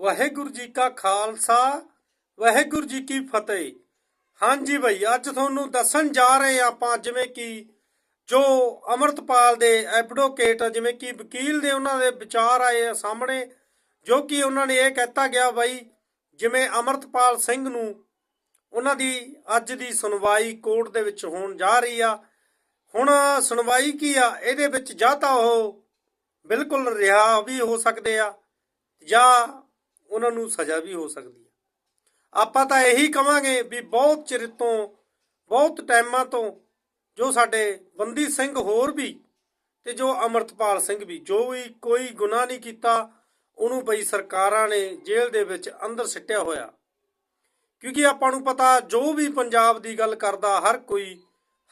ਵਾਹਿਗੁਰੂ ਜੀ ਕਾ ਖਾਲਸਾ, ਵਾਹਿਗੁਰੂ ਜੀ ਕੀ ਫਤਿਹ। ਹਾਂਜੀ ਭਾਈ ਅੱਜ ਤੁਹਾਨੂੰ ਦੱਸਣ ਜਾ ਰਹੇ ਹਾਂ ਆਪਾਂ ਜਿਵੇਂ ਕਿ ਜੋ ਅਮਰਤਪਾਲ ਦੇ ਐਡਵੋਕੇਟ ਜਿਵੇਂ ਕਿ ਵਕੀਲ ਦੇ ਉਹਨਾਂ ਦੇ ਵਿਚਾਰ ਆਏ ਆ ਸਾਹਮਣੇ, ਜੋ ਕਿ ਉਹਨਾਂ ਨੇ ਇਹ ਕਹਿਤਾ ਗਿਆ ਬਾਈ, ਜਿਵੇਂ ਅਮਰਤਪਾਲ ਸਿੰਘ ਨੂੰ ਉਹਨਾਂ ਦੀ ਅੱਜ ਦੀ ਸੁਣਵਾਈ ਕੋਰਟ ਦੇ ਵਿੱਚ ਹੋਣ ਜਾ ਰਹੀ ਆ। ਹੁਣ ਸੁਣਵਾਈ ਕੀ ਆ, ਇਹਦੇ ਵਿੱਚ ਜਾਂ ਤਾਂ ਉਹ ਬਿਲਕੁਲ ਰਿਹਾ ਵੀ ਹੋ ਸਕਦੇ ਆ, ਜਾਂ ਉਹਨਾਂ ਨੂੰ ਸਜ਼ਾ ਵੀ ਹੋ ਸਕਦੀ ਹੈ। ਆਪਾਂ ਤਾਂ ਇਹੀ ਕਵਾਂਗੇ ਵੀ ਬਹੁਤ ਚਿਰ ਤੋਂ, ਬਹੁਤ ਟਾਈਮਾਂ ਤੋਂ ਜੋ ਸਾਡੇ ਬੰਦੀ ਸਿੰਘ ਹੋਰ ਵੀ ਤੇ ਜੋ ਅਮਰਤਪਾਲ ਸਿੰਘ ਵੀ, ਜੋ ਵੀ ਕੋਈ ਗੁਨਾਹ ਨਹੀਂ ਕੀਤਾ, ਉਹਨੂੰ ਬਈ ਸਰਕਾਰਾਂ ਨੇ ਜੇਲ੍ਹ ਦੇ ਵਿੱਚ ਅੰਦਰ ਸਿੱਟਿਆ ਹੋਇਆ। ਕਿਉਂਕਿ ਆਪਾਂ ਨੂੰ ਪਤਾ ਜੋ ਵੀ ਪੰਜਾਬ ਦੀ ਗੱਲ ਕਰਦਾ, ਹਰ ਕੋਈ,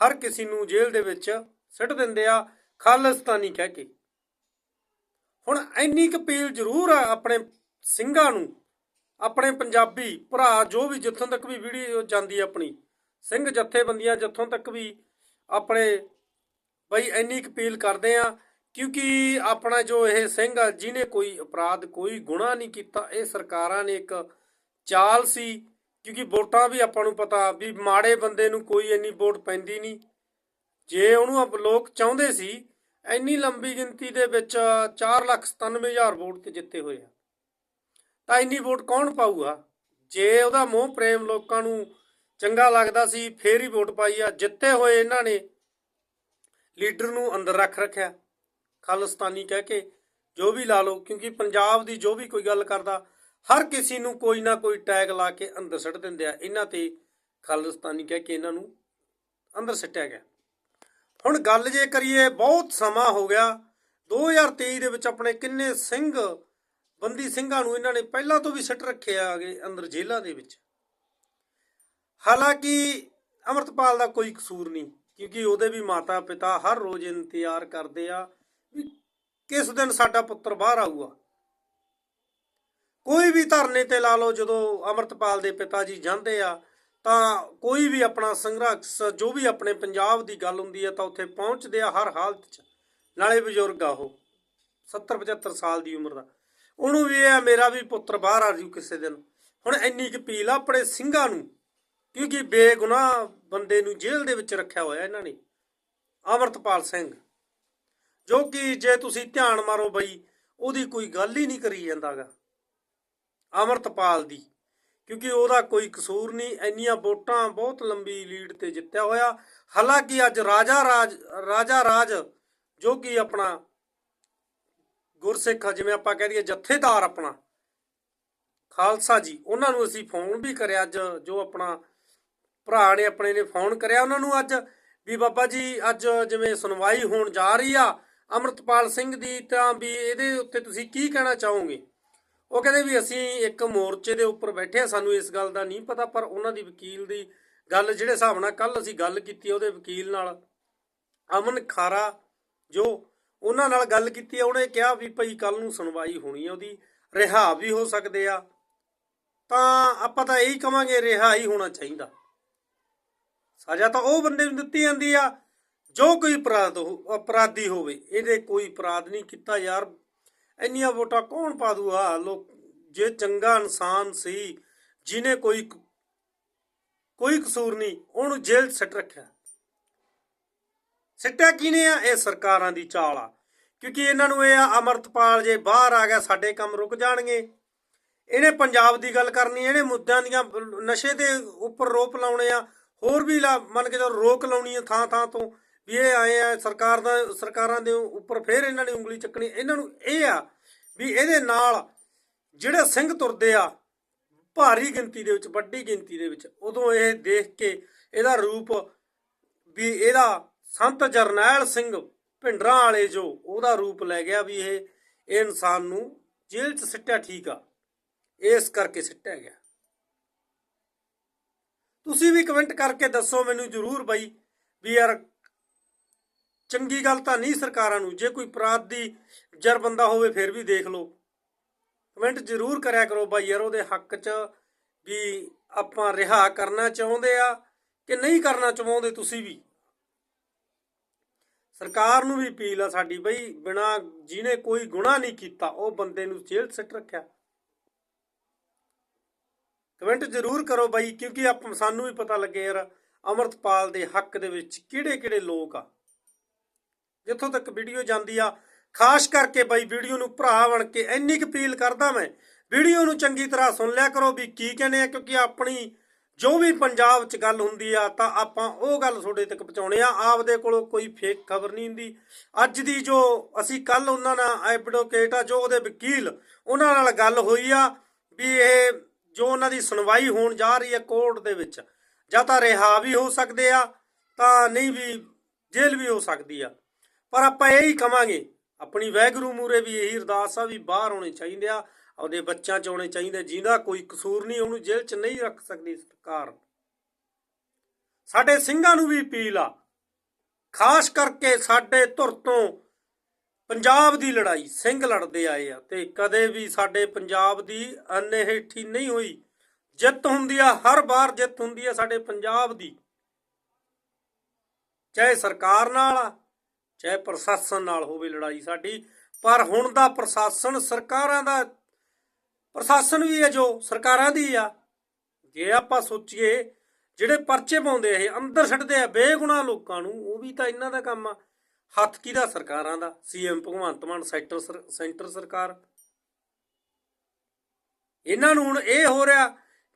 ਹਰ ਕਿਸੇ ਨੂੰ ਜੇਲ੍ਹ ਦੇ ਵਿੱਚ ਸਿੱਟ ਦਿੰਦੇ ਆ, ਖਾਲਿਸਤਾਨੀ ਕਹਿ ਕੇ। ਹੁਣ ਇੰਨੀ ਕੁ ਅਪੀਲ ਜ਼ਰੂਰ ਆ ਆਪਣੇ ਸਿੰਘਾਂ ਨੂੰ, ਆਪਣੇ ਪੰਜਾਬੀ ਭਰਾ ਜੋ ਵੀ ਜਿੱਥੋਂ ਤੱਕ ਵੀ ਵੀਡੀਓ ਜਾਂਦੀ ਆਪਣੀ, ਸਿੰਘ ਜਥੇਬੰਦੀਆਂ ਜਿੱਥੋਂ ਤੱਕ ਵੀ ਆਪਣੇ ਬਈ ਇੰਨੀ ਅਪੀਲ ਕਰਦੇ ਆ, ਕਿਉਂਕਿ ਆਪਣਾ ਜੋ ਇਹ ਸਿੰਘ ਆ, ਜਿਹਨੇ ਕੋਈ ਅਪਰਾਧ, ਕੋਈ ਗੁਨਾਹ ਨਹੀਂ ਕੀਤਾ, ਇਹ ਸਰਕਾਰਾਂ ਨੇ ਇੱਕ ਚਾਲ ਸੀ, ਕਿਉਂਕਿ ਵੋਟਾਂ ਵੀ ਆਪਾਂ ਨੂੰ ਪਤਾ ਵੀ ਮਾੜੇ ਬੰਦੇ ਨੂੰ ਕੋਈ ਇੰਨੀ ਵੋਟ ਪੈਂਦੀ ਨਹੀਂ। ਜੇ ਉਹਨੂੰ ਲੋਕ ਚਾਹੁੰਦੇ ਸੀ, ਇੰਨੀ ਲੰਬੀ ਗਿਣਤੀ ਦੇ ਵਿੱਚ 497000 ਵੋਟ ਤੇ ਜਿੱਤੇ ਹੋਏ ਆ। ਤਾਂ ਇੰਨੀ ਵੋਟ ਕੌਣ ਪਾਊਗਾ? ਜੇ ਉਹਦਾ ਮੋਹ ਪ੍ਰੇਮ ਲੋਕਾਂ ਨੂੰ ਚੰਗਾ ਲੱਗਦਾ ਸੀ, ਫੇਰ ਹੀ ਵੋਟ ਪਾਈ ਆ। ਜਿੱਤੇ ਹੋਏ ਇਹਨਾਂ ਨੇ ਲੀਡਰ ਨੂੰ ਅੰਦਰ ਰੱਖ ਰੱਖਿਆ। ਖਾਲਿਸਤਾਨੀ ਕਹਿ ਕੇ ਜੋ ਵੀ ਲਾ ਲਓ, ਕਿਉਂਕਿ ਪੰਜਾਬ ਦੀ ਜੋ ਵੀ ਕੋਈ ਗੱਲ ਕਰਦਾ, ਹਰ ਕਿਸੇ ਨੂੰ ਕੋਈ ਨਾ ਕੋਈ ਟੈਗ ਲਾ ਕੇ ਅੰਦਰ ਸੱਟ ਦਿੰਦੇ ਆ। ਇਹਨਾਂ ਤੇ ਖਾਲਿਸਤਾਨੀ ਕਹਿ ਕੇ ਇਹਨਾਂ ਨੂੰ ਅੰਦਰ ਸੱਟਿਆ ਗਿਆ। ਹੁਣ ਗੱਲ ਜੇ ਕਰੀਏ, ਬਹੁਤ ਸਮਾਂ ਹੋ ਗਿਆ। 2023 ਦੇ ਵਿੱਚ ਆਪਣੇ ਕਿੰਨੇ ਸਿੰਘ ਬੰਦੀ ਸਿੰਘਾਂ ਨੂੰ ਇਹਨਾਂ ਨੇ ਪਹਿਲਾਂ ਤੋਂ ਵੀ ਸਿੱਟ ਰੱਖਿਆ ਆਗੇ ਅੰਦਰ ਜੇਲ੍ਹਾਂ ਦੇ ਵਿੱਚ। ਹਾਲਾਂਕਿ ਅਮਰਤਪਾਲ ਦਾ ਕੋਈ ਕਸੂਰ ਨਹੀਂ, ਕਿਉਂਕਿ ਉਹਦੇ ਵੀ ਮਾਤਾ ਪਿਤਾ ਹਰ ਰੋਜ਼ ਇੰਤਜ਼ਾਰ ਕਰਦੇ ਆ ਵੀ ਕਿਸ ਦਿਨ ਸਾਡਾ ਪੁੱਤਰ ਬਾਹਰ ਆਊਗਾ। ਕੋਈ ਵੀ ਧਰਨੇ ਤੇ ਲਾ ਲਓ, ਜਦੋਂ ਅਮਰਤਪਾਲ ਦੇ ਪਿਤਾ ਜੀ ਜਾਂਦੇ ਆ, ਤਾਂ ਕੋਈ ਵੀ ਆਪਣਾ ਸੰਘਰਸ਼, ਜੋ ਵੀ ਆਪਣੇ ਪੰਜਾਬ ਦੀ ਗੱਲ ਹੁੰਦੀ ਹੈ ਤਾਂ ਉੱਥੇ ਪਹੁੰਚਦੇ ਆ ਹਰ ਹਾਲਤ 'ਚ। ਨਾਲੇ ਬਜ਼ੁਰਗ ਆ ਉਹ 70 75 ਸਾਲ ਦੀ ਉਮਰ ਦਾ। ਉਹਨੂੰ ਵੀ ਇਹ ਆ, ਮੇਰਾ ਵੀ ਪੁੱਤਰ ਬਾਹਰ ਆ ਜੂ ਕਿਸੇ ਦਿਨ। ਹੁਣ ਇੰਨੀ ਕੁ ਪੀਲ ਆ ਆਪਣੇ ਸਿੰਘਾਂ ਨੂੰ, ਕਿਉਂਕਿ ਬੇਗੁਨਾਹ ਬੰਦੇ ਨੂੰ ਜੇਲ੍ਹ ਦੇ ਵਿੱਚ ਰੱਖਿਆ ਹੋਇਆ ਇਹਨਾਂ ਨੇ, ਅਮਰਤਪਾਲ ਸਿੰਘ। ਜੋ ਕਿ ਜੇ ਤੁਸੀਂ ਧਿਆਨ ਮਾਰੋ ਬਈ, ਉਹਦੀ ਕੋਈ ਗੱਲ ਹੀ ਨਹੀਂ ਕਰੀ ਜਾਂਦਾਗਾ, ਅਮਰਤਪਾਲ ਦੀ। ਕਿਉਂਕਿ ਉਹਦਾ ਕੋਈ ਕਸੂਰ ਨਹੀਂ, ਇੰਨੀਆਂ ਵੋਟਾਂ ਬਹੁਤ ਲੰਬੀ ਲੀਡ ਤੇ ਜਿੱਤਿਆ ਹੋਇਆ। ਹਾਲਾਂਕਿ ਅੱਜ ਰਾਜਾ ਰਾਜ ਰਾਜਾ ਰਾਜ, ਜੋ ਕਿ ਆਪਣਾ ਗੁਰਸਿੱਖ, ਜਿਵੇਂ ਆਪਾਂ ਕਹਿ ਦਈਏ ਜਥੇਦਾਰ ਆਪਣਾ, ਖਾਲਸਾ ਜੀ, ਉਹਨਾਂ ਨੂੰ ਅਸੀਂ ਫੋਨ ਵੀ ਕਰਿਆ ਅੱਜ, ਜੋ ਆਪਣਾ ਭਰਾ ਨੇ ਆਪਣੇ ਨੇ ਫੋਨ ਕਰਿਆ ਉਹਨਾਂ ਨੂੰ ਅੱਜ, ਵੀ ਬਾਬਾ ਜੀ ਅੱਜ ਜਿਵੇਂ ਸੁਣਵਾਈ ਹੋਣ ਜਾ ਰਹੀ ਆ, ਅਮਰਤਪਾਲ ਸਿੰਘ ਦੀ ਤਾਂ ਵੀ ਇਹਦੇ ਉੱਤੇ ਤੁਸੀਂ ਕੀ ਕਹਿਣਾ ਚਾਹੋਗੇ? ਉਹ ਕਹਿੰਦੇ ਵੀ ਅਸੀਂ ਇੱਕ ਮੋਰਚੇ ਦੇ ਉੱਪਰ ਬੈਠੇ ਆ, ਸਾਨੂੰ ਇਸ ਗੱਲ ਦਾ ਨਹੀਂ ਪਤਾ, ਪਰ ਉਹਨਾਂ ਦੀ ਵਕੀਲ ਦੀ ਗੱਲ, ਜਿਹੜੇ ਹਿਸਾਬ ਨਾਲ ਕੱਲ ਅਸੀਂ ਗੱਲ ਕੀਤੀ ਉਹਦੇ ਵਕੀਲ ਨਾਲ, ਅਮਨ ਖਾਰਾ, ਜੋ ਉਹਨਾਂ ਨਾਲ ਗੱਲ ਕੀਤੀ ਆ, ਉਹਨੇ ਕਿਹਾ ਵੀ ਭਾਈ ਕੱਲ ਨੂੰ ਸੁਣਵਾਈ ਹੋਣੀ ਆ ਉਹਦੀ ਰਿਹਾ ਵੀ ਹੋ ਸਕਦੇ ਆ। ਤਾਂ ਆਪਾਂ ਤਾਂ ਇਹੀ ਕਵਾਂਗੇ ਰਿਹਾ ਹੀ ਹੋਣਾ ਚਾਹੀਦਾ। ਸਜ਼ਾ ਤਾਂ ਉਹ ਬੰਦੇ ਨੂੰ ਦਿੱਤੀ ਜਾਂਦੀ ਆ ਜੋ ਕੋਈ ਅਪਰਾਧ ਅਪਰਾਧੀ ਹੋਵੇ ਇਹਦੇ ਕੋਈ ਅਪਰਾਧ ਨਹੀਂ ਕੀਤਾ ਯਾਰ। ਇੰਨੀਆਂ ਵੋਟਾਂ ਕੌਣ ਪਾ ਦੂਗਾ? ਲੋਕ ਜੇ ਚੰਗਾ ਇਨਸਾਨ ਸੀ ਜਿਨੇ ਕੋਈ ਕੋਈ ਕਸੂਰ ਨਹੀਂ ਉਹਨੂੰ ਜੇਲ੍ਹ 'ਚ ਸੱਟ ਰੱਖਿਆ। ਸਿੱਟਿਆ ਕਿਨੇ ਆ? ਇਹ ਸਰਕਾਰਾਂ ਦੀ ਚਾਲ ਆ। ਕਿਉਂਕਿ ਇਹਨਾਂ ਨੂੰ ਇਹ ਆ, ਅਮਰਤਪਾਲ ਜੇ ਬਾਹਰ ਆ ਗਿਆ, ਸਾਡੇ ਕੰਮ ਰੁਕ ਜਾਣਗੇ। ਇਹਨੇ ਪੰਜਾਬ ਦੀ ਗੱਲ ਕਰਨੀ ਇਹਨੇ ਮੁੱਦਿਆਂ ਦੀਆਂ ਨਸ਼ੇ ਦੇ ਉੱਪਰ ਰੋਪ ਲਾਉਣੇ ਆ। ਹੋਰ ਵੀ ਲਾ- ਮੰਨ ਕੇ ਚੱਲੋ ਰੋਕ ਲਾਉਣੀ ਆ ਥਾਂ ਥਾਂ ਤੋਂ। ਵੀ ਇਹ ਆਏ ਆ, ਸਰਕਾਰ ਦਾ, ਸਰਕਾਰਾਂ ਦੇ ਉੱਪਰ ਫੇਰ ਇਹਨਾਂ ਨੇ ਉਂਗਲੀ ਚੱਕਣੀ। ਇਹਨਾਂ ਨੂੰ ਇਹ ਆ ਵੀ ਇਹਦੇ ਨਾਲ ਜਿਹੜੇ ਸਿੰਘ ਤੁਰਦੇ ਆ, ਭਾਰੀ ਗਿਣਤੀ ਦੇ ਵਿੱਚ, ਵੱਡੀ ਗਿਣਤੀ ਦੇ ਵਿੱਚ, ਉਦੋਂ ਇਹ ਦੇਖ ਕੇ ਇਹਦਾ ਰੂਪ ਵੀ ਇਹਦਾ ਸੰਤ ਜਰਨੈਲ ਸਿੰਘ ਭਿੰਡਰਾਂ ਵਾਲੇ ਜੋ ਉਹਦਾ ਰੂਪ ਲੈ ਗਿਆ ਵੀ ਇਹ ਇਹ ਇਨਸਾਨ ਨੂੰ ਜੇਲ੍ਹ 'ਚ ਸਿੱਟਿਆ ਠੀਕ ਆ, ਇਸ ਕਰਕੇ ਸਿੱਟਿਆ ਗਿਆ। ਤੁਸੀਂ ਵੀ ਕਮੈਂਟ ਕਰਕੇ ਦੱਸੋ ਮੈਨੂੰ ਜਰੂਰ ਬਾਈ ਵੀ ਯਾਰ ਚੰਗੀ ਗੱਲ ਤਾਂ ਨਹੀਂ ਸਰਕਾਰਾਂ ਨੂੰ, ਜੇ ਕੋਈ ਅਪਰਾਧ ਦੀ ਜਰ ਬੰਦਾ ਹੋਵੇ ਫਿਰ ਵੀ ਦੇਖ ਲਓ। ਕਮੈਂਟ ਜ਼ਰੂਰ ਕਰਿਆ ਕਰੋ ਬਾਈ ਯਾਰ, ਉਹਦੇ ਹੱਕ 'ਚ ਵੀ ਆਪਾਂ ਰਿਹਾ ਕਰਨਾ ਚਾਹੁੰਦੇ ਆ ਕਿ ਨਹੀਂ ਕਰਨਾ ਚਾਹੁੰਦੇ ਤੁਸੀਂ ਵੀ। ਸਰਕਾਰ ਨੂੰ ਵੀ ਅਪੀਲ ਆ ਸਾਡੀ ਬਈ ਬਿਨਾ ਜਿਹਨੇ ਕੋਈ ਗੁਨਾਹ ਨਹੀਂ ਕੀਤਾ, ਉਹ ਬੰਦੇ ਨੂੰ ਜੇਲ੍ਹ ਸਿੱਟ ਰੱਖਿਆ। ਕਮੈਂਟ ਜ਼ਰੂਰ ਕਰੋ ਬਾਈ, ਕਿਉਂਕਿ ਆਪ ਸਾਨੂੰ ਵੀ ਪਤਾ ਲੱਗੇ ਯਾਰ ਅਮਰਤਪਾਲ ਦੇ ਹੱਕ ਦੇ ਵਿੱਚ ਕਿਹੜੇ ਕਿਹੜੇ ਲੋਕ ਆ। ਜਿੱਥੋਂ ਤੱਕ ਵੀਡੀਓ ਜਾਂਦੀ ਆ, ਖਾਸ ਕਰਕੇ ਬਾਈ ਵੀਡੀਓ ਨੂੰ ਭਰਾ ਬਣ ਕੇ ਇੰਨੀ ਕੁ ਅਪੀਲ ਕਰਦਾ ਮੈਂ। ਵੀਡੀਓ ਨੂੰ ਚੰਗੀ ਤਰ੍ਹਾਂ ਸੁਣ ਲਿਆ ਕਰੋ ਵੀ ਕੀ ਕਹਿੰਦੇ ਆ, ਕਿਉਂਕਿ ਆਪਣੀ ਜੋ ਵੀ ਪੰਜਾਬ 'ਚ ਗੱਲ ਹੁੰਦੀ ਆ, ਤਾਂ ਆਪਾਂ ਉਹ ਗੱਲ ਤੁਹਾਡੇ ਤੱਕ ਪਹੁੰਚਾਉਣੇ ਆ। ਆਪਦੇ ਕੋਲੋਂ ਕੋਈ ਫੇਕ ਖਬਰ ਨਹੀਂ ਹੁੰਦੀ। ਅੱਜ ਦੀ ਜੋ ਅਸੀਂ ਕੱਲ ਉਹਨਾਂ ਨਾਲ ਐਡਵੋਕੇਟ ਆ, ਜੋ ਉਹਦੇ ਵਕੀਲ ਉਹਨਾਂ ਨਾਲ ਗੱਲ ਹੋਈ ਆ ਵੀ ਇਹ ਜੋ ਉਹਨਾਂ ਦੀ ਸੁਣਵਾਈ ਹੋਣ ਜਾ ਰਹੀ ਹੈ ਕੋਰਟ ਦੇ ਵਿੱਚ, ਜਾਂ ਤਾਂ ਰਿਹਾ ਵੀ ਹੋ ਸਕਦੇ ਆ, ਤਾਂ ਨਹੀਂ ਵੀ ਜੇਲ੍ਹ ਵੀ ਹੋ ਸਕਦੀ ਆ। ਪਰ ਆਪਾਂ ਇਹੀ ਹੀ ਕਵਾਂਗੇ, ਆਪਣੀ ਵੈਗਰੂ ਮੂਰੇ ਵੀ ਇਹੀ ਅਰਦਾਸ ਆ ਵੀ ਬਾਹਰ ਹੋਣੇ ਚਾਹੀਦੇ ਆ। ਆਪਦੇ ਬੱਚਿਆਂ ਚ ਆਉਣੇ ਚਾਹੀਦੇ, ਜਿਹਦਾ ਕੋਈ ਕਸੂਰ ਨਹੀਂ, ਉਹਨੂੰ ਜੇਲ੍ਹ ਚ ਨਹੀਂ ਰੱਖ ਸਕਦੀ ਸਰਕਾਰ। ਸਾਡੇ ਸਿੰਘਾਂ ਨੂੰ ਵੀ ਅਪੀਲ ਆ, ਖਾਸ ਕਰਕੇ ਸਾਡੇ ਧੁਰ ਤੋਂ ਪੰਜਾਬ ਦੀ ਲੜਾਈ, ਸਿੰਘ ਲੜਦੇ ਆਏ ਆ ਤੇ ਕਦੇ ਵੀ ਸਾਡੇ ਪੰਜਾਬ ਦੀ ਅਨਹੇਠੀ ਨਹੀਂ ਹੋਈ। ਜਿੱਤ ਹੁੰਦੀ ਆ, ਹਰ ਵਾਰ ਜਿੱਤ ਹੁੰਦੀ ਆ ਸਾਡੇ ਪੰਜਾਬ ਦੀ। ਚਾਹੇ ਸਰਕਾਰ ਨਾਲ ਆ, ਚਾਹੇ ਪ੍ਰਸ਼ਾਸਨ ਨਾਲ ਹੋਵੇ ਲੜਾਈ ਸਾਡੀ, ਪਰ ਹੁਣ ਦਾ ਪ੍ਰਸ਼ਾਸਨ ਸਰਕਾਰਾਂ ਦਾ ਪ੍ਰਸ਼ਾਸਨ ਵੀ ਹੈ ਜੋ ਸਰਕਾਰਾਂ ਦੀ ਆ। ਜੇ ਆਪਾਂ ਸੋਚੀਏ, ਜਿਹੜੇ ਪਰਚੇ ਪਾਉਂਦੇ ਇਹ, ਅੰਦਰ ਛੱਡਦੇ ਆ ਬੇਗੁਨਾਹ ਲੋਕਾਂ ਨੂੰ, ਉਹ ਵੀ ਤਾਂ ਇਹਨਾਂ ਦਾ ਕੰਮ ਆ। ਹੱਥ ਕਿਹਦਾ? ਸਰਕਾਰਾਂ ਦਾ। ਸੀਐਮ ਭਗਵੰਤ ਮਾਨ, ਸੈਂਟਰ ਸਰ- ਸੈਂਟਰ ਸਰਕਾਰ। ਇਹਨਾਂ ਨੂੰ ਹੁਣ ਇਹ ਹੋ ਰਿਹਾ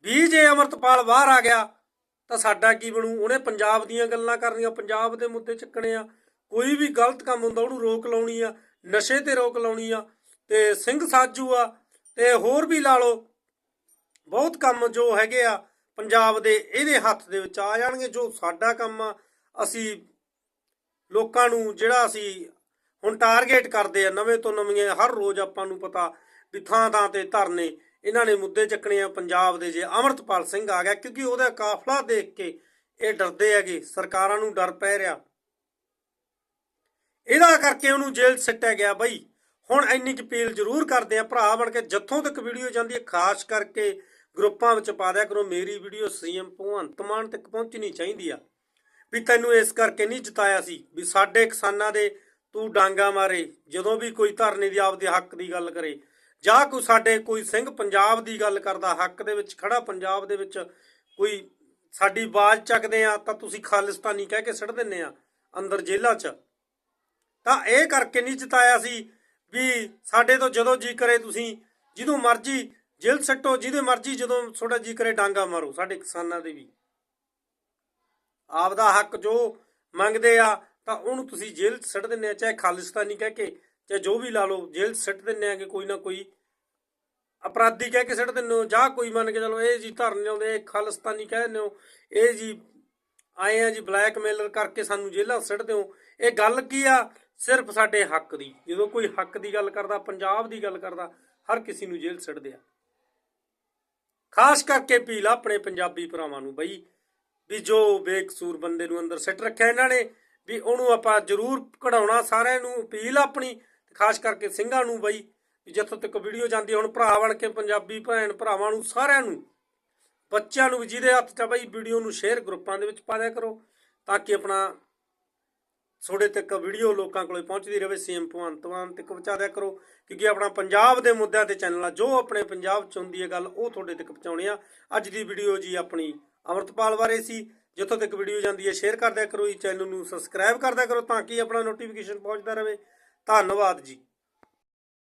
ਵੀ ਜੇ ਅਮਰਤਪਾਲ ਬਾਹਰ ਆ ਗਿਆ, ਤਾਂ ਸਾਡਾ ਕੀ ਬਣੂ? ਉਹਨੇ ਪੰਜਾਬ ਦੀਆਂ ਗੱਲਾਂ ਕਰਨੀਆਂ, ਪੰਜਾਬ ਦੇ ਮੁੱਦੇ ਚੱਕਣੇ ਆ। ਕੋਈ ਵੀ ਗਲਤ ਕੰਮ ਹੁੰਦਾ, ਉਹਨੂੰ ਰੋਕ ਲਾਉਣੀ ਆ। ਨਸ਼ੇ ਤੇ ਰੋਕ ਲਾਉਣੀ ਆ। ਤੇ ਸਿੰਘ ਸਾਜੂ ਆ ਤੇ ਹੋਰ ਵੀ ਲਾ ਲਓ। ਬਹੁਤ ਕੰਮ ਜੋ ਹੈਗੇ ਆ ਪੰਜਾਬ ਦੇ ਇਹਦੇ ਹੱਥ ਦੇ ਵਿੱਚ ਆ ਜਾਣਗੇ, ਜੋ ਸਾਡਾ ਕੰਮ ਆ, ਅਸੀਂ ਲੋਕਾਂ ਨੂੰ ਜਿਹੜਾ ਅਸੀਂ ਹੁਣ ਟਾਰਗੇਟ ਕਰਦੇ ਆ, ਨਵੇਂ ਤੋਂ ਨਵੀਆਂ, ਹਰ ਰੋਜ਼ ਆਪਾਂ ਨੂੰ ਪਤਾ ਵੀ ਥਾਂ ਥਾਂ ਤੇ ਧਰਨੇ ਇਹਨਾਂ ਨੇ ਮੁੱਦੇ ਚੱਕਣੇ ਆ। ਪੰਜਾਬ ਦੇ ਜੇ ਅਮਰਤਪਾਲ ਸਿੰਘ ਆ ਗਿਆ, ਕਿਉਂਕਿ ਉਹਦਾ ਕਾਫਲਾ ਦੇਖ ਕੇ ਇਹ ਡਰਦੇ ਹੈਗੇ, ਸਰਕਾਰਾਂ ਨੂੰ ਡਰ ਪੈ ਰਿਹਾ। ਇਹਦਾ ਕਰਕੇ ਉਹਨੂੰ ਜੇਲ੍ਹ 'ਚ ਸਿੱਟਿਆ ਗਿਆ ਬਈ। ਹੁਣ ਇੰਨੀ ਕੁ ਅਪੀਲ ਜ਼ਰੂਰ ਕਰਦੇ ਆ ਭਰਾ ਬਣ ਕੇ ਜਿੱਥੋਂ ਤੱਕ ਵੀਡੀਓ ਜਾਂਦੀ ਹੈ, ਖਾਸ ਕਰਕੇ ਗਰੁੱਪਾਂ ਵਿੱਚ ਪਾ ਦਿਆ ਕਰੋ, ਮੇਰੀ ਵੀਡੀਓ ਸੀਐਮ ਭਗਵੰਤ ਮਾਨ ਤੱਕ ਪਹੁੰਚਣੀ ਚਾਹੀਦੀ ਆ। ਵੀ ਤੈਨੂੰ ਇਸ ਕਰਕੇ ਨਹੀਂ ਜਿਤਾਇਆ ਸੀ ਵੀ ਸਾਡੇ ਕਿਸਾਨਾਂ ਦੇ ਤੂੰ ਡਾਂਗਾ ਮਾਰੇ, ਜਦੋਂ ਵੀ ਕੋਈ ਧਰਨੇ ਦੀ ਆਪਦੇ ਹੱਕ ਦੀ ਗੱਲ ਕਰੇ। ਜਾਂ ਕੋਈ ਸਾਡੇ ਕੋਈ ਸਿੰਘ ਪੰਜਾਬ ਦੀ ਗੱਲ ਕਰਦਾ, ਹੱਕ ਦੇ ਵਿੱਚ ਖੜਾ ਪੰਜਾਬ ਦੇ ਵਿੱਚ ਕੋਈ ਸਾਡੀ ਆਵਾਜ਼ ਚੱਕਦੇ ਆ, ਤਾਂ ਤੁਸੀਂ ਖਾਲਿਸਤਾਨੀ ਕਹਿ ਕੇ ਸਿੱਟ ਦਿੰਨੇ ਆ ਅੰਦਰ ਜੇਲ੍ਹਾਂ 'ਚ। ਤਾਂ ਇਹ ਕਰਕੇ ਨਹੀਂ ਜਿਤਾਇਆ ਸੀ ਵੀ ਸਾਡੇ ਤੋਂ ਜਦੋਂ ਜੀ ਕਰੇ ਤੁਸੀਂ, ਜਿਹਨੂੰ ਮਰਜ਼ੀ ਜੇਲ੍ਹ ਸੱਟੋ, ਜਿਹਦੇ ਮਰਜ਼ੀ ਜਦੋਂ ਤੁਹਾਡਾ ਜੀ ਕਰੇ ਡਾਂਗਾ ਮਾਰੋ, ਸਾਡੇ ਕਿਸਾਨਾਂ ਦੇ ਵੀ। ਆਪਦਾ ਹੱਕ ਜੋ ਮੰਗਦੇ ਆ, ਤਾਂ ਉਹਨੂੰ ਤੁਸੀਂ ਜੇਲ੍ਹ 'ਚ ਸੱਟ ਦਿੰਦੇ ਆ, ਚਾਹੇ ਖਾਲਿਸਤਾਨੀ ਕਹਿ ਕੇ, ਚਾਹੇ ਜੋ ਵੀ ਲਾ ਲਓ, ਜੇਲ੍ਹ 'ਚ ਸੱਟ ਦਿੰਦੇ ਆ ਕਿ ਕੋਈ ਨਾ ਕੋਈ ਅਪਰਾਧੀ ਕਹਿ ਕੇ ਸੱਟ ਦਿੰਦੇ ਹੋ, ਜਾਂ ਕੋਈ ਮੰਨ ਕੇ ਚਲੋ, ਇਹ ਜੀ ਧਰਨ ਲਿਆਉਂਦੇ ਇਹ ਖਾਲਿਸਤਾਨੀ ਕਹਿ ਦਿੰਦੇ ਹੋ, ਇਹ ਜੀ ਆਏ ਆ ਜੀ ਬਲੈਕਮੇਲਰ ਕਰਕੇ ਸਾਨੂੰ ਜੇਲ੍ਹਾਂ 'ਚ ਸੱਟਦੇ ਹੋ ਇਹ ਗੱਲ ਕੀ ਆ? ਸਿਰਫ ਸਾਡੇ ਹੱਕ ਦੀ, ਜਦੋਂ ਕੋਈ ਹੱਕ ਦੀ ਗੱਲ ਕਰਦਾ, ਪੰਜਾਬ ਦੀ ਗੱਲ ਕਰਦਾ, ਹਰ ਕਿਸੇ ਨੂੰ ਜੇਲ੍ਹ 'ਚ ਆ। ਖਾਸ ਕਰਕੇ ਅਪੀਲ ਆਪਣੇ ਪੰਜਾਬੀ ਭਰਾਵਾਂ ਨੂੰ ਬਈ, ਵੀ ਜੋ ਬੇਕਸੂਰ ਬੰਦੇ ਨੂੰ ਅੰਦਰ ਸਿੱਟ ਰੱਖਿਆ ਇਹਨਾਂ ਨੇ, ਵੀ ਉਹਨੂੰ ਆਪਾਂ ਜ਼ਰੂਰ ਕਢਾਉਣਾ ਸਾਰਿਆਂ ਨੂੰ, ਅਪੀਲ ਆਪਣੀ ਖਾਸ ਕਰਕੇ ਸਿੰਘਾਂ ਨੂੰ ਬਈ, ਵੀ ਜਿੱਥੋਂ ਤੱਕ ਵੀਡੀਓ ਜਾਂਦੀ ਹੁਣ ਭਰਾ ਬਣ ਕੇ ਪੰਜਾਬੀ ਭੈਣ ਭਰਾਵਾਂ ਨੂੰ ਸਾਰਿਆਂ ਨੂੰ, ਬੱਚਿਆਂ ਨੂੰ ਵੀ ਜਿਹਦੇ ਹੱਥ 'ਚ ਆ ਬਈ, ਵੀਡੀਓ ਨੂੰ ਸ਼ੇਅਰ ਗਰੁੱਪਾਂ ਦੇ ਵਿੱਚ ਪਾ ਦਿਆ ਕਰੋ, ਤਾਂ ਕਿ ਆਪਣਾ ਤੁਹਾਡੇ ਤੱਕ ਵੀਡੀਓ ਲੋਕਾਂ ਕੋਲੇ ਪਹੁੰਚਦੀ ਰਹੇ, ਸੀਐਮ ਭਗਵੰਤ ਮਾਨ ਤੱਕ ਪਹੁੰਚਾ ਦਿਆ ਕਰੋ, ਕਿਉਂਕਿ ਆਪਣਾ ਪੰਜਾਬ ਦੇ ਮੁੱਦਿਆਂ ਤੇ ਚੈਨਲ ਆ, ਜੋ ਆਪਣੇ ਪੰਜਾਬ ਚ ਹੁੰਦੀ ਹੈ ਗੱਲ, ਉਹ ਤੁਹਾਡੇ ਤੱਕ ਪਹੁੰਚਾਉਣੀ ਆ। ਅੱਜ ਦੀ ਵੀਡੀਓ ਜੀ ਆਪਣੀ ਅਮਰਤਪਾਲ ਬਾਰੇ ਸੀ, ਜਿੱਥੋਂ ਤੱਕ ਵੀਡੀਓ ਜਾਂਦੀ ਹੈ, ਸ਼ੇਅਰ ਕਰਦਿਆ ਕਰੋ ਜੀ, ਚੈਨਲ ਨੂੰ ਸਬਸਕ੍ਰਾਈਬ ਕਰਦਿਆ ਕਰੋ ਤਾਂ ਕਿ ਆਪਣਾ ਨੋਟੀਫਿਕੇਸ਼ਨ ਪਹੁੰਚਦਾ ਰਹੇ। ਧੰਨਵਾਦ ਜੀ।